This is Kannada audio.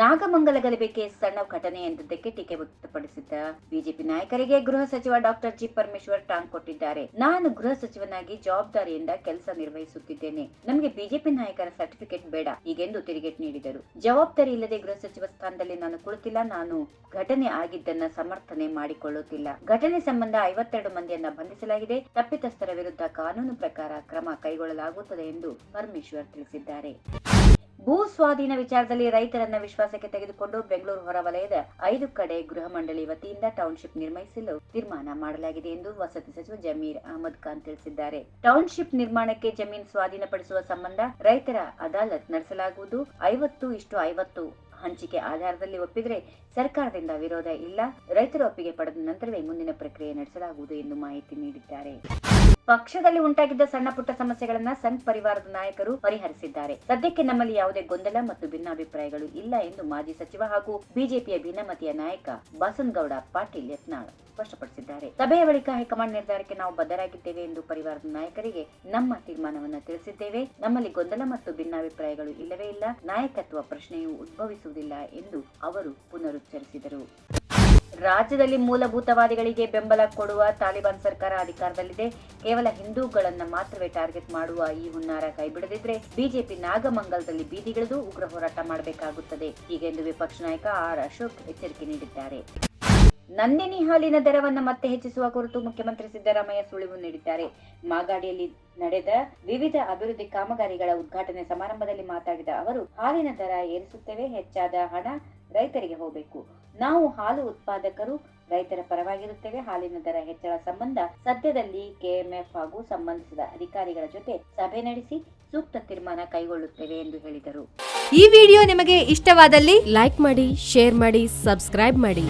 ನಾಗಮಂಗಲ ಗಲಭೆಗೆ ಸಣ್ಣ ಘಟನೆ ಎಂದದ್ದಕ್ಕೆ ಟೀಕೆ ವ್ಯಕ್ತಪಡಿಸಿದ್ದ ಬಿಜೆಪಿ ನಾಯಕರಿಗೆ ಗೃಹ ಸಚಿವ ಡಾಕ್ಟರ್ ಜಿ ಪರಮೇಶ್ವರ್ ಟಾಂಗ್ ಕೊಟ್ಟಿದ್ದಾರೆ. ನಾನು ಗೃಹ ಸಚಿವನಾಗಿ ಜವಾಬ್ದಾರಿಯಿಂದ ಕೆಲಸ ನಿರ್ವಹಿಸುತ್ತಿದ್ದೇನೆ. ನಮಗೆ ಬಿಜೆಪಿ ನಾಯಕರ ಸರ್ಟಿಫಿಕೇಟ್ ಬೇಡ, ಹೀಗೆಂದು ತಿರುಗೇಟ್ ನೀಡಿದರು. ಜವಾಬ್ದಾರಿ ಇಲ್ಲದೆ ಗೃಹ ಸಚಿವ ಸ್ಥಾನದಲ್ಲಿ ನಾನು ಕುಳಿತಿಲ್ಲ, ನಾನು ಘಟನೆ ಆಗಿದ್ದನ್ನ ಸಮರ್ಥನೆ ಮಾಡಿಕೊಳ್ಳುತ್ತಿಲ್ಲ. ಘಟನೆ ಸಂಬಂಧ ಐವತ್ತೆರಡು ಮಂದಿಯನ್ನ ಬಂಧಿಸಲಾಗಿದೆ. ತಪ್ಪಿತಸ್ಥರ ವಿರುದ್ಧ ಕಾನೂನು ಪ್ರಕಾರ ಕ್ರಮ ಕೈಗೊಳ್ಳಲಾಗುತ್ತದೆ ಎಂದು ಪರಮೇಶ್ವರ್ ತಿಳಿಸಿದ್ದಾರೆ. ಭೂ ಸ್ವಾಧೀನ ವಿಚಾರದಲ್ಲಿ ರೈತರನ್ನ ವಿಶ್ವಾಸಕ್ಕೆ ತೆಗೆದುಕೊಂಡು ಬೆಂಗಳೂರು ಹೊರವಲಯದ ಐದು ಕಡೆ ಗೃಹ ಮಂಡಳಿ ವತಿಯಿಂದ ಟೌನ್ಶಿಪ್ ನಿರ್ಮಿಸಲು ತೀರ್ಮಾನ ಮಾಡಲಾಗಿದೆ ಎಂದು ವಸತಿ ಸಚಿವ ಜಮೀರ್ ಅಹಮದ್ ಖಾನ್ ತಿಳಿಸಿದ್ದಾರೆ. ಟೌನ್ಶಿಪ್ ನಿರ್ಮಾಣಕ್ಕೆ ಜಮೀನು ಸ್ವಾಧೀನಪಡಿಸುವ ಸಂಬಂಧ ರೈತರ ಅದಾಲತ್ ನಡೆಸಲಾಗುವುದು. ಐವತ್ತು ಇಷ್ಟು ಐವತ್ತು ಹಂಚಿಕೆ ಆಧಾರದಲ್ಲಿ ಒಪ್ಪಿದರೆ ಸರ್ಕಾರದಿಂದ ವಿರೋಧ ಇಲ್ಲ. ರೈತರ ಒಪ್ಪಿಗೆ ಪಡೆದ ನಂತರವೇ ಮುಂದಿನ ಪ್ರಕ್ರಿಯೆ ನಡೆಸಲಾಗುವುದು ಎಂದು ಮಾಹಿತಿ ನೀಡಿದ್ದಾರೆ. ಪಕ್ಷದಲ್ಲಿ ಉಂಟಾಗಿದ್ದ ಸಣ್ಣ ಪುಟ್ಟ ಸಮಸ್ಯೆಗಳನ್ನ ಪರಿವಾರದ ನಾಯಕರು ಪರಿಹರಿಸಿದ್ದಾರೆ. ಸದ್ಯಕ್ಕೆ ನಮ್ಮಲ್ಲಿ ಯಾವುದೇ ಗೊಂದಲ ಮತ್ತು ಭಿನ್ನಾಭಿಪ್ರಾಯಗಳು ಇಲ್ಲ ಎಂದು ಮಾಜಿ ಸಚಿವ ಹಾಗೂ ಬಿಜೆಪಿಯ ಭಿನ್ನಮತಿಯ ನಾಯಕ ಬಸನಗೌಡ ಪಾಟೀಲ್ ಯತ್ನಾಳ್ ಸ್ಪಷ್ಟಪಡಿಸಿದ್ದಾರೆ. ಸಭೆಯ ಬಳಿಕ ಹೈಕಮಾಂಡ್ ನಿರ್ಧಾರಕ್ಕೆ ನಾವು ಬದ್ಧರಾಗಿದ್ದೇವೆ ಎಂದು ಪರಿವಾರದ ನಾಯಕರಿಗೆ ನಮ್ಮ ತೀರ್ಮಾನವನ್ನು ತಿಳಿಸಿದ್ದೇವೆ. ನಮ್ಮಲ್ಲಿ ಗೊಂದಲ ಮತ್ತು ಭಿನ್ನಾಭಿಪ್ರಾಯಗಳು ಇಲ್ಲವೇ ಇಲ್ಲ. ನಾಯಕತ್ವ ಪ್ರಶ್ನೆಯೂ ಉದ್ಭವಿಸುವುದಿಲ್ಲ ಎಂದು ಅವರು ಪುನರುಚ್ಚರಿಸಿದರು. ರಾಜ್ಯದಲ್ಲಿ ಮೂಲಭೂತವಾದಿಗಳಿಗೆ ಬೆಂಬಲ ಕೊಡುವ ತಾಲಿಬಾನ್ ಸರ್ಕಾರ ಅಧಿಕಾರದಲ್ಲಿದೆ. ಕೇವಲ ಹಿಂದೂಗಳನ್ನ ಮಾತ್ರವೇ ಟಾರ್ಗೆಟ್ ಮಾಡುವ ಈ ಹುನ್ನಾರ ಕೈಬಿಡದಿದ್ರೆ ಬಿಜೆಪಿ ನಾಗಮಂಗಲದಲ್ಲಿ ಬೀದಿಗಿಳಿದು ಉಗ್ರ ಹೋರಾಟ ಮಾಡಬೇಕಾಗುತ್ತದೆ. ಹೀಗೆಂದು ವಿಪಕ್ಷ ನಾಯಕ ಆರ್ ಅಶೋಕ್ ಎಚ್ಚರಿಕೆ ನೀಡಿದ್ದಾರೆ. ನಂದಿನಿ ಹಾಲಿನ ದರವನ್ನು ಮತ್ತೆ ಹೆಚ್ಚಿಸುವ ಕುರಿತು ಮುಖ್ಯಮಂತ್ರಿ ಸಿದ್ದರಾಮಯ್ಯ ಸುಳಿವು ನೀಡಿದ್ದಾರೆ. ಮಾಗಾಡಿಯಲ್ಲಿ ನಡೆದ ವಿವಿಧ ಅಭಿವೃದ್ಧಿ ಕಾಮಗಾರಿಗಳ ಉದ್ಘಾಟನೆ ಸಮಾರಂಭದಲ್ಲಿ ಮಾತಾಡಿದ ಅವರು, ಹಾಲಿನ ದರ ಏರಿಸುತ್ತೇವೆ, ಹೆಚ್ಚಾದ ಹಣ ರೈತರಿಗೆ ಹೋಗಬೇಕು. ನಾವು ಹಾಲು ಉತ್ಪಾದಕರು, ರೈತರ ಪರವಾಗಿರುತ್ತೇವೆ. ಹಾಲಿನ ದರ ಹೆಚ್ಚಳ ಸಂಬಂಧ ಸದ್ಯದಲ್ಲಿ ಕೆಎಂಎಫ್ ಹಾಗೂ ಸಂಬಂಧಿಸಿದ ಅಧಿಕಾರಿಗಳ ಜೊತೆ ಸಭೆ ನಡೆಸಿ ಸೂಕ್ತ ತೀರ್ಮಾನ ಕೈಗೊಳ್ಳುತ್ತೇವೆ ಎಂದು ಹೇಳಿದರು. ಈ ವಿಡಿಯೋ ನಿಮಗೆ ಇಷ್ಟವಾದಲ್ಲಿ ಲೈಕ್ ಮಾಡಿ, ಶೇರ್ ಮಾಡಿ, ಸಬ್ಸ್ಕ್ರೈಬ್ ಮಾಡಿ.